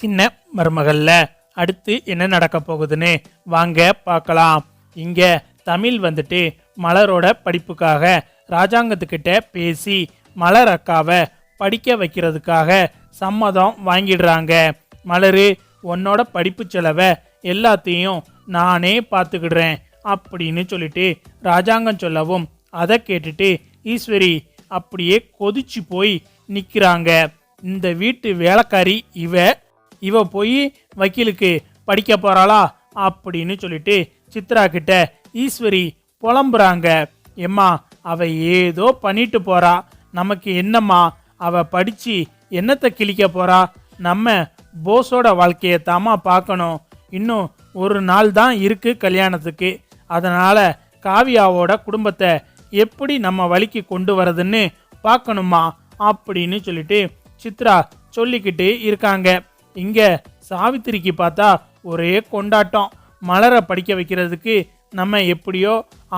சின்ன மருமகள்ல. அடுத்து என்ன நடக்க போகுதுன்னு வாங்க பார்க்கலாம். இங்க தமிழ் வந்துட்டு மலரோட படிப்புக்காக ராஜாங்கத்துக்கிட்ட பேசி மலர் அக்காவை படிக்க வைக்கிறதுக்காக சம்மதம் வாங்கிடுறாங்க. மலரு உன்னோட படிப்பு செலவை எல்லாத்தையும் நானே பார்த்துக்கிடுறேன் அப்படின்னு சொல்லிட்டு ராஜாங்கம் சொல்லவும் அதை கேட்டுட்டு ஈஸ்வரி அப்படியே கொதிச்சு போய் நிற்கிறாங்க இந்த வீட்டு வேலைக்காரி இவ இவ போய் வக்கீலுக்கு படிக்க போறாளா அப்படின்னு சொல்லிட்டு சித்ரா கிட்ட ஈஸ்வரி புலம்புறாங்க. எம்மா அவ ஏதோ பண்ணிட்டு போறா. நமக்கு என்னம்மா? அவ படிச்சு என்னத்தை கிழிக்க போறா? நம்ம போஸோட வாழ்க்கையை தாமா பார்க்கணும். இன்னும் ஒரு நாள் தான் இருக்கு கல்யாணத்துக்கு. அதனால காவியாவோட குடும்பத்தை எப்படி நம்ம வழிக்கு கொண்டு வரதுன்னு பார்க்கணுமா அப்படின்னு சொல்லிட்டு சித்ரா சொல்லிக்கிட்டு இருக்காங்க. இங்கே சாவித்திரிக்கு பார்த்தா ஒரே கொண்டாட்டம். மலரை படிக்க வைக்கிறதுக்கு நம்ம எப்படியோ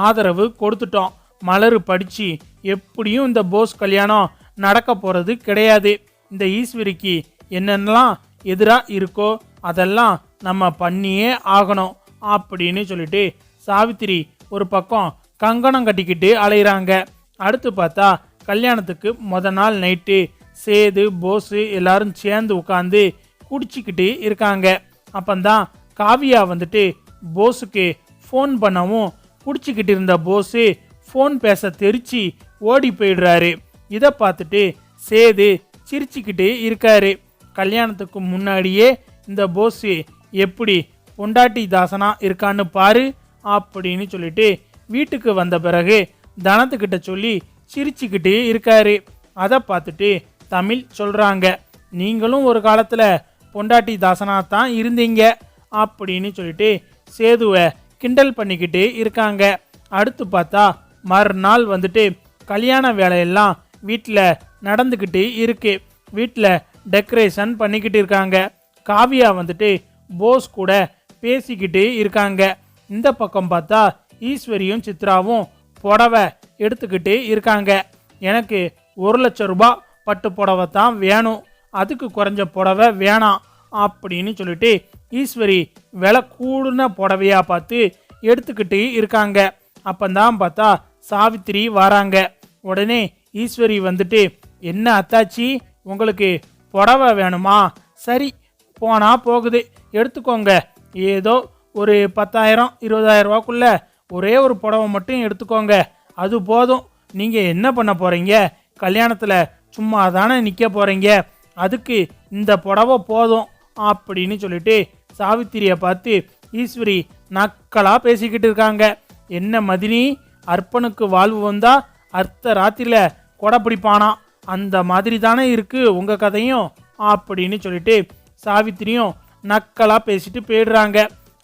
ஆதரவு கொடுத்துட்டோம். மலர் படித்து எப்படியும் இந்த போஸ் கல்யாணம் நடக்க போகிறது கிடையாது. இந்த ஈஸ்வரிக்கு என்னென்னலாம் எதிராக இருக்கோ அதெல்லாம் நம்ம பண்ணியே ஆகணும் அப்படின்னு சொல்லிட்டு சாவித்திரி ஒரு பக்கம் கங்கணம் கட்டிக்கிட்டு அலையிறாங்க. அடுத்து பார்த்தா கல்யாணத்துக்கு மொத நாள் நைட்டு சேது போஸு எல்லாரும் சேர்ந்து உட்காந்து குடிச்சிக்கிட்டு இருக்காங்க. அப்பந்தான் காவியா வந்துட்டு போஸுக்கு ஃபோன் பண்ணவும் குடிச்சிக்கிட்டு இருந்த போஸு ஃபோன் பேச தெரிச்சு ஓடி போயிடுறாரு. இதை பார்த்துட்டு சேது சிரிச்சுக்கிட்டு இருக்காரு. கல்யாணத்துக்கு முன்னாடியே இந்த போஸு எப்படி பொண்டாட்டி தாசனா இருக்கான்னு பாரு அப்படின்னு சொல்லிட்டு வீட்டுக்கு வந்த பிறகு தனத்துக்கிட்ட சொல்லி சிரிச்சுக்கிட்டு இருக்காரு. அதை பார்த்துட்டு தமிழ் சொல்கிறாங்க நீங்களும் ஒரு காலத்தில் பொண்டாட்டி தாசனா தான் இருந்தீங்க அப்படின்னு சொல்லிட்டு சேதுவை கிண்டல் பண்ணிக்கிட்டு இருக்காங்க. அடுத்து பார்த்தா மறுநாள் வந்துட்டு கல்யாண வேலையெல்லாம் வீட்டில் நடந்துக்கிட்டு இருக்கு. வீட்டில் டெக்கரேஷன் பண்ணிக்கிட்டு இருக்காங்க. காவியா வந்துட்டு போஸ் கூட பேசிக்கிட்டு இருக்காங்க. இந்த பக்கம் பார்த்தா ஈஸ்வரியும் சித்ராவும் புடவை எடுத்துக்கிட்டு இருக்காங்க. எனக்கு ஒரு லட்சம் ரூபாய் பட்டு புடவை தான் வேணும். அதுக்கு குறைஞ்ச புடவை வேணாம் அப்படின்னு சொல்லிட்டு ஈஸ்வரி விலை கூடுன புடவையாக பார்த்து எடுத்துக்கிட்டு இருக்காங்க. அப்பந்தான் பார்த்தா சாவித்திரி வராங்க. உடனே ஈஸ்வரி வந்துட்டு என்ன அத்தாச்சி உங்களுக்கு புடவை வேணுமா? சரி போனால் போகுது. எடுத்துக்கோங்க. ஏதோ ஒரு பத்தாயிரம் இருபதாயிரம் ரூபாக்குள்ள ஒரே ஒரு புடவை மட்டும் எடுத்துக்கோங்க. அது போதும். நீங்கள் என்ன பண்ண போகிறீங்க கல்யாணத்தில் சும்மா தானே நிற்க போகிறீங்க அதுக்கு இந்த புடவை போதும் அப்படின்னு சொல்லிட்டு சாவித்திரியை பார்த்து ஈஸ்வரி நக்கலாக பேசிக்கிட்டு இருக்காங்க. என்ன மதினி? அர்ப்பனுக்கு வாழ்வு வந்தால் அர்த்த ராத்திரியில் கொடை பிடிப்பானா? அந்த மாதிரி தானே இருக்குது உங்கள் கதையும் அப்படின்னு சொல்லிட்டு சாவித்திரியும் நக்கலாக பேசிட்டு போயிடுறாங்க.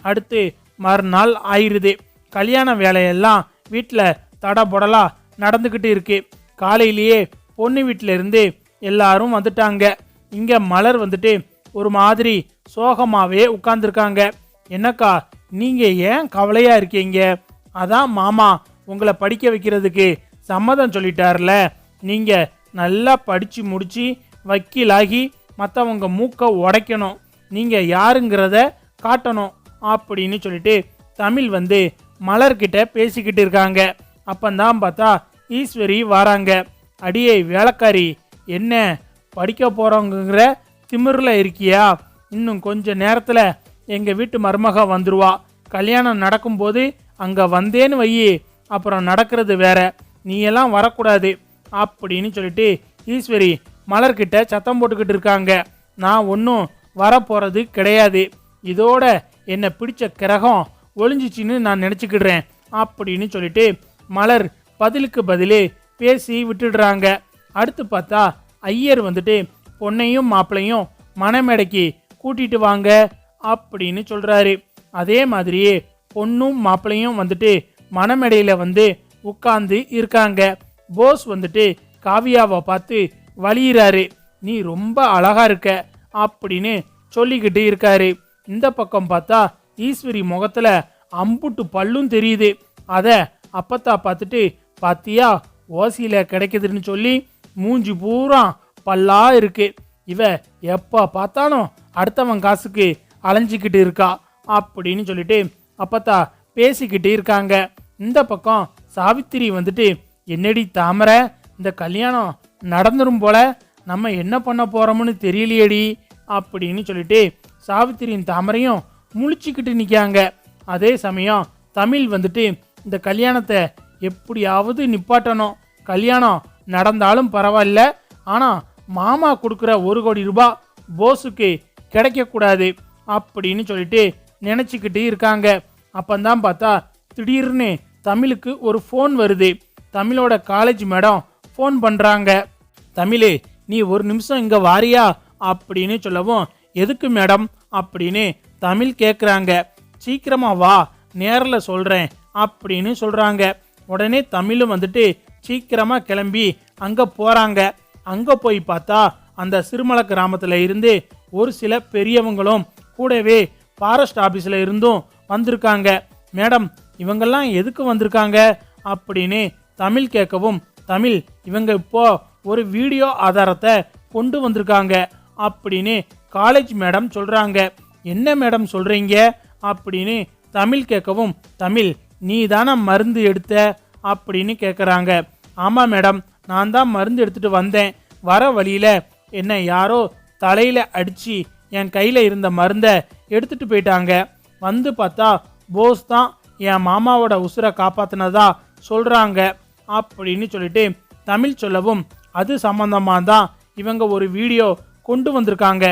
அடுத்து மறுநாள் ஆயிடுது கல்யாண வேலையெல்லாம் வீட்டில் தடபுடலாக நடந்துக்கிட்டு இருக்கு. காலையிலேயே பொண்ணு வீட்டிலேருந்து இருந்து எல்லாரும் வந்துட்டாங்க. இங்கே மலர் வந்துட்டு ஒரு மாதிரி சோகமாகவே உட்காந்துருக்காங்க என்னக்கா நீங்கள் ஏன் கவலையாக இருக்கீங்க? அதான் மாமா உங்களை படிக்க வைக்கிறதுக்கு சம்மதம் சொல்லிட்டார்ல. நீங்கள் நல்லா படித்து முடித்து வக்கீலாகி மற்றவங்க மூக்கை உடைக்கணும். நீங்கள் யாருங்கிறத காட்டணும் அப்படின்னு சொல்லிட்டு தமிழ் வந்து மலர்கிட்ட பேசிக்கிட்டு இருக்காங்க. அப்பந்தான் பார்த்தா ஈஸ்வரி வராங்க. அடியே வேலைக்காரி என்ன படிக்க போகிறவங்கிற திமிரில் இருக்கியா? இன்னும் கொஞ்ச நேரத்தில் எங்கள் வீட்டு மருமக வந்துடுவா கல்யாணம் நடக்கும்போது அங்கே வந்தேன்னு வையி அப்புறம் நடக்கிறது வேற. நீ எல்லாம் வரக்கூடாது அப்படின்னு சொல்லிட்டு ஈஸ்வரி மலர்கிட்ட சத்தம் போட்டுக்கிட்டு இருக்காங்க. நான் ஒன்றும் வரப்போகிறது கிடையாது. இதோட என்னை பிடிச்ச கிரகம் ஒளிஞ்சிச்சின்னு நான் நினச்சிக்கிடுறேன் அப்படின்னு சொல்லிட்டு மலர் பதிலுக்கு பதிலே பேசி விட்டுடுறாங்க. அடுத்து பார்த்தா ஐயர் வந்துட்டு பொண்ணையும் மாப்பிளையும் மணமேடைக்கு கூட்டிட்டு வாங்க அப்படின்னு சொல்கிறாரு அதே மாதிரியே பொண்ணும் மாப்பிளையும் வந்துட்டு மணமேடையில் வந்து உட்கார்ந்து இருக்காங்க. போஸ் வந்துட்டு காவியாவை பார்த்து வழியிறாரு நீ ரொம்ப அழகாக இருக்க அப்படின்னு சொல்லிக்கிட்டு இருக்காரு. இந்த பக்கம் பார்த்தா ஈஸ்வரி முகத்தில் அம்புட்டு பல்லும் தெரியுது. அதை அப்பத்தா பார்த்துட்டு பாத்தியா ஓசியில் கிடைக்குதுன்னு சொல்லி மூஞ்சி பூரா பல்லா இருக்கு. இவ எப்போ பார்த்தாலும் அடுத்தவன் காசுக்கு அலைஞ்சிக்கிட்டு இருக்கா அப்படின்னு சொல்லிட்டு அப்பத்தா பேசிக்கிட்டு இருக்காங்க. இந்த பக்கம் சாவித்திரி வந்துட்டு என்னடி தாமரை இந்த கல்யாணம் நடந்துரும் போல நம்ம என்ன பண்ண போறோம்னு தெரியலையேடி அப்படின்னு சொல்லிட்டு சாவித்திரியின் தாமரையும் முழிச்சுக்கிட்டு நிற்காங்க அதே சமயம் தமிழ் வந்துட்டு இந்த கல்யாணத்தை எப்படியாவது நிப்பாட்டணும். கல்யாணம் நடந்தாலும் பரவாயில்ல. ஆனால் மாமா கொடுக்குற ஒரு கோடி ரூபாய் போஸுக்கு கிடைக்கக்கூடாது அப்படின்னு சொல்லிட்டு நினச்சிக்கிட்டு இருக்காங்க. அப்போந்தான் பார்த்தா திடீர்னு தமிழுக்கு ஒரு ஃபோன் வருது. தமிழோட காலேஜ் மேடம் ஃபோன் பண்ணுறாங்க தமிழ் நீ ஒரு நிமிஷம் இங்கே வாரியா அப்படின்னு சொல்லவும் எதுக்கு மேடம் அப்படின்னு தமிழ் கேட்குறாங்க சீக்கிரமாக வா நேரில் சொல்கிறேன் அப்படின்னு சொல்கிறாங்க உடனே தமிழும் வந்துட்டு சீக்கிரமாக கிளம்பி அங்கே போகிறாங்க அங்கே போய் பார்த்தா அந்த சிறுமலை கிராமத்தில் இருந்து ஒரு சில பெரியவங்களும் கூடவே ஃபாரஸ்ட் ஆஃபீஸில் இருந்தும் வந்திருக்காங்க. மேடம் இவங்கெல்லாம் எதுக்கு வந்திருக்காங்க? அப்படின்னு தமிழ் கேட்கவும் தமிழ் இவங்க இப்போ ஒரு வீடியோ ஆதாரத்தை கொண்டு வந்திருக்காங்க. அப்படின்னு காலேஜ் மேடம் சொல்கிறாங்க என்ன மேடம் சொல்கிறீங்க அப்படின்னு தமிழ் கேட்கவும் தமிழ் நீ தானே மருந்து எடுத்த? அப்படின்னு கேட்குறாங்க. ஆமாம் மேடம். நான் தான் மருந்து எடுத்துட்டு வந்தேன். வர வழியில் என்னை யாரோ தலையில் அடித்து என் கையில் இருந்த மருந்தை எடுத்துட்டு போயிட்டாங்க. வந்து பார்த்தா போஸ் தான் என் மாமாவோட உசுரை காப்பாற்றினதா சொல்கிறாங்க அப்படின்னு சொல்லிட்டு தமிழ் சொல்லவும் அது சம்மந்தமாக தான் இவங்க ஒரு வீடியோ கொண்டு வந்திருக்காங்க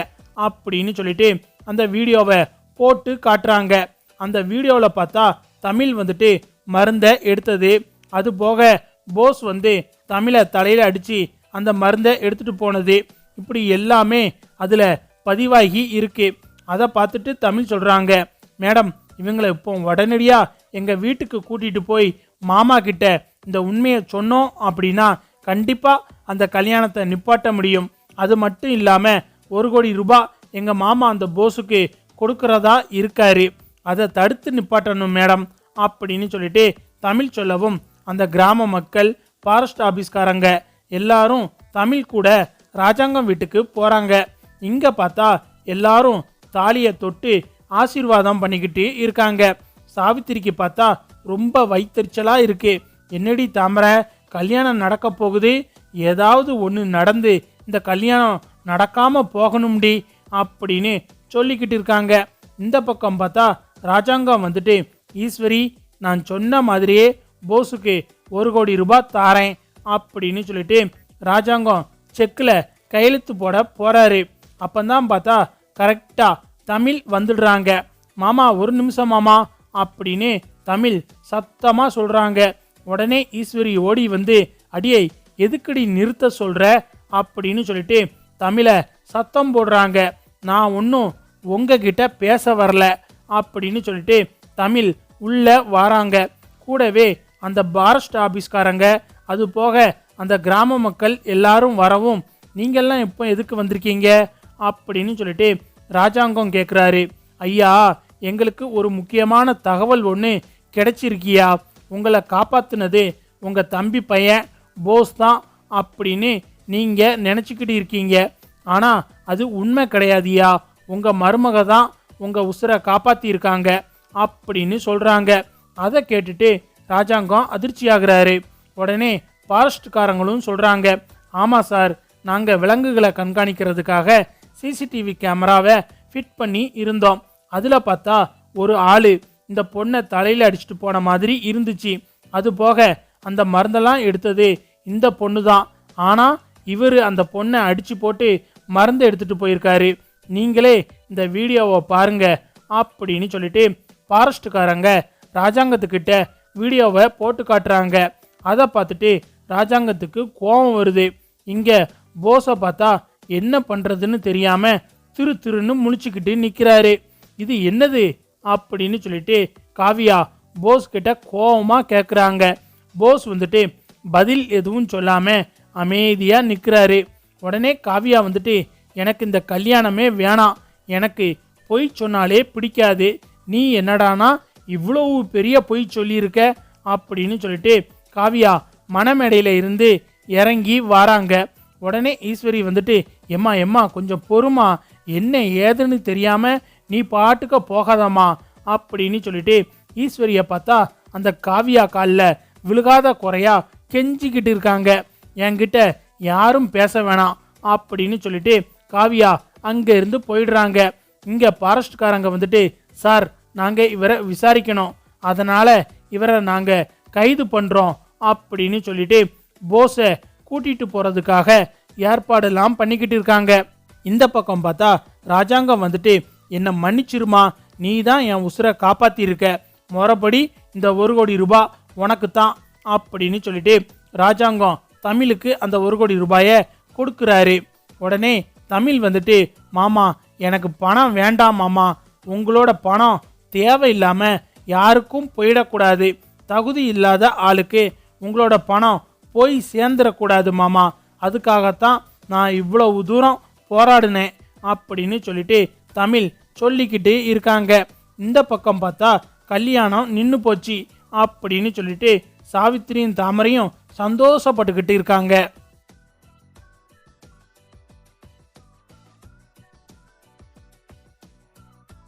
அப்படின்னு சொல்லிட்டு அந்த வீடியோவை போட்டு காட்டுறாங்க. அந்த வீடியோவில் பார்த்தா தமிழ் வந்துட்டு மருந்தை எடுத்தது. அது போக போஸ் வந்து தமிழை தலையில் அடித்து அந்த மருந்தை எடுத்துகிட்டு போனது. இப்படி எல்லாமே அதில் பதிவாகி இருக்குது அதை பார்த்துட்டு தமிழ் சொல்கிறாங்க மேடம் இவங்களை இப்போ உடனடியாக எங்கள் வீட்டுக்கு கூட்டிகிட்டு போய் மாமா கிட்ட இந்த உண்மையை சொன்னோம் அப்படின்னா கண்டிப்பாக அந்த கல்யாணத்தை நிப்பாட்ட முடியும். அது மட்டும் இல்லாமல் ஒரு கோடி ரூபாய் எங்கள் மாமா அந்த போஸுக்கு கொடுக்கறதா இருக்காரு. அதை தடுத்து நிப்பாட்டணும் மேடம் அப்படின்னு சொல்லிட்டு தமிழ் சொல்லவும் அந்த கிராம மக்கள் ஃபாரஸ்ட் ஆபீஸ்காரங்க எல்லாரும் தமிழ் கூட ராஜாங்கம் வீட்டுக்கு போகிறாங்க இங்கே பார்த்தா எல்லாரும் தாலியை தொட்டு ஆசீர்வாதம் பண்ணிக்கிட்டு இருக்காங்க. சாவித்திரிக்கு பார்த்தா ரொம்ப வைத்தறிச்சலாக இருக்கு. என்னடி தாமரை கல்யாணம் நடக்க போகுது. ஏதாவது ஒன்று நடந்து இந்த கல்யாணம் நடக்காமல் போகணும்டி அப்படின்னு சொல்லிக்கிட்டு இருக்காங்க. இந்த பக்கம் பார்த்தா ராஜாங்கம் வந்துட்டு ஈஸ்வரி நான் சொன்ன மாதிரியே போஸுக்கு ஒரு கோடி ரூபாய் தாரேன் அப்படின்னு சொல்லிட்டு ராஜாங்கம் செக்கில் கையெழுத்து போட போகிறாரு அப்பந்தான் பார்த்தா கரெக்டாக தமிழ் வந்துடுறாங்க. மாமா ஒரு நிமிஷம் மாமா அப்படின்னு தமிழ் சத்தமாக சொல்கிறாங்க உடனே ஈஸ்வரி ஓடி வந்து அடியை எதுக்கடி நிறுத்த சொல்கிற அப்படின்னு சொல்லிட்டு தமிழை சத்தம் போடுறாங்க. நான் ஒன்றும் உங்ககிட்ட பேச வரல. அப்படின்னு சொல்லிட்டு தமிழ் உள்ளே வராங்க. கூடவே அந்த பாரஸ்ட் ஆபீஸ்காரங்க அது போக அந்த கிராம மக்கள் எல்லாரும் வரவும் நீங்கள்லாம் இப்போ எதுக்கு வந்திருக்கீங்க? அப்படின்னு சொல்லிட்டு ராஜாங்கம் கேட்குறாரு ஐயா எங்களுக்கு ஒரு முக்கியமான தகவல் ஒன்று கிடைச்சிருக்கியா? உங்களை காப்பாற்றினது உங்கள் தம்பி பையன் போஸ் தான் அப்படின்னு நீங்கள் நினச்சிக்கிட்டு இருக்கீங்க. ஆனால் அது உண்மை கிடையாதியா உங்கள் மருமக தான் உங்கள் உசுரை காப்பாற்றியிருக்காங்க அப்படின்னு சொல்கிறாங்க அதை கேட்டுட்டு ராஜாங்கம் அதிர்ச்சி ஆகுறாரு உடனே ஃபாரஸ்ட்காரங்களும் சொல்கிறாங்க ஆமாம் சார் நாங்கள் விலங்குகளை கண்காணிக்கிறதுக்காக சிசிடிவி கேமராவை ஃபிட் பண்ணி இருந்தோம். அதில் பார்த்தா ஒரு ஆள் இந்த பொண்ணை தலையில் அடிச்சுட்டு போன மாதிரி இருந்துச்சு. அது போக அந்த மருந்தெல்லாம் எடுத்தது இந்த பொண்ணு தான் ஆனால் இவர் அந்த பொண்ணை அடித்து போட்டு மருந்து எடுத்துகிட்டு போயிருக்காரு. நீங்களே இந்த வீடியோவை பாருங்க அப்படின்னு சொல்லிட்டு ஃபாரஸ்ட்டுக்காரங்க ராஜாங்கத்துக்கிட்ட வீடியோவை போட்டு காட்டுறாங்க. அதை பார்த்துட்டு ராஜாங்கத்துக்கு கோபம் வருது. இங்கே போஸை பார்த்தா என்ன பண்ணுறதுன்னு தெரியாமல் திரு திருன்னு முழிச்சுக்கிட்டு நிற்கிறாரு இது என்னது? அப்படின்னு சொல்லிட்டு காவியா போஸ் கிட்ட கோபமாக கேட்குறாங்க போஸ் வந்துட்டு பதில் எதுவும் சொல்லாமல் அமைதியாக நிற்கிறாரு உடனே காவியா வந்துட்டு எனக்கு இந்த கல்யாணமே வேணாம். எனக்கு பொய் சொன்னாலே பிடிக்காது. நீ என்னடானா இவ்வளவு பெரிய பொய் சொல்லியிருக்க அப்படின்னு சொல்லிட்டு காவியா மணமேடையில் இருந்து இறங்கி வராங்க. உடனே ஈஸ்வரி வந்துட்டு எம்மா எம்மா கொஞ்சம் பொறுமா. என்ன ஏதுன்னு தெரியாமல் நீ பாட்டுக்க போகாதம்மா அப்படின்னு சொல்லிட்டு ஈஸ்வரியை பார்த்தா அந்த காவியா காலில் விழுகாத குறையா கெஞ்சிக்கிட்டு இருக்காங்க. என்கிட்ட யாரும் பேச வேணாம் அப்படின்னு சொல்லிட்டு காவியா அங்கேருந்து போயிடுறாங்க. இங்கே ஃபாரஸ்ட்காரங்க வந்துட்டு சார் நாங்கள் இவரை விசாரிக்கணும். அதனால் இவரை நாங்கள் கைது பண்ணுறோம் அப்படின்னு சொல்லிட்டு போஸை கூட்டிகிட்டு போகிறதுக்காக ஏற்பாடெல்லாம் பண்ணிக்கிட்டு இருக்காங்க. இந்த பக்கம் பார்த்தா ராஜாங்கம் வந்துட்டு என்னை மன்னிச்சிருமா? நீ தான் என் உசுரை காப்பாற்றியிருக்க முறைப்படி இந்த ஒரு கோடி ரூபாய் உனக்கு தான் அப்படின்னு சொல்லிட்டு ராஜாங்கம் தமிழுக்கு அந்த ஒரு கோடி ரூபாயை கொடுக்குறாரு. உடனே தமிழ் வந்துட்டு மாமா எனக்கு பணம் வேண்டாம் மாமா. உங்களோட பணம் தேவையில்லாமல் யாருக்கும் போயிடக்கூடாது. தகுதி இல்லாத ஆளுக்கு உங்களோட பணம் போய் சேர்ந்துடக்கூடாது மாமா. அதுக்காகத்தான் நான் இவ்வளவு தூரம் போராடினேன் அப்படின்னு சொல்லிட்டு தமிழ் சொல்லிக்கிட்டு இருக்காங்க. இந்த பக்கம் பார்த்தா கல்யாணம் நின்று போச்சு அப்படின்னு சொல்லிட்டு சாவித்திரியும் தாமரையும் சந்தோஷப்பட்டுக்கிட்டு இருக்காங்க.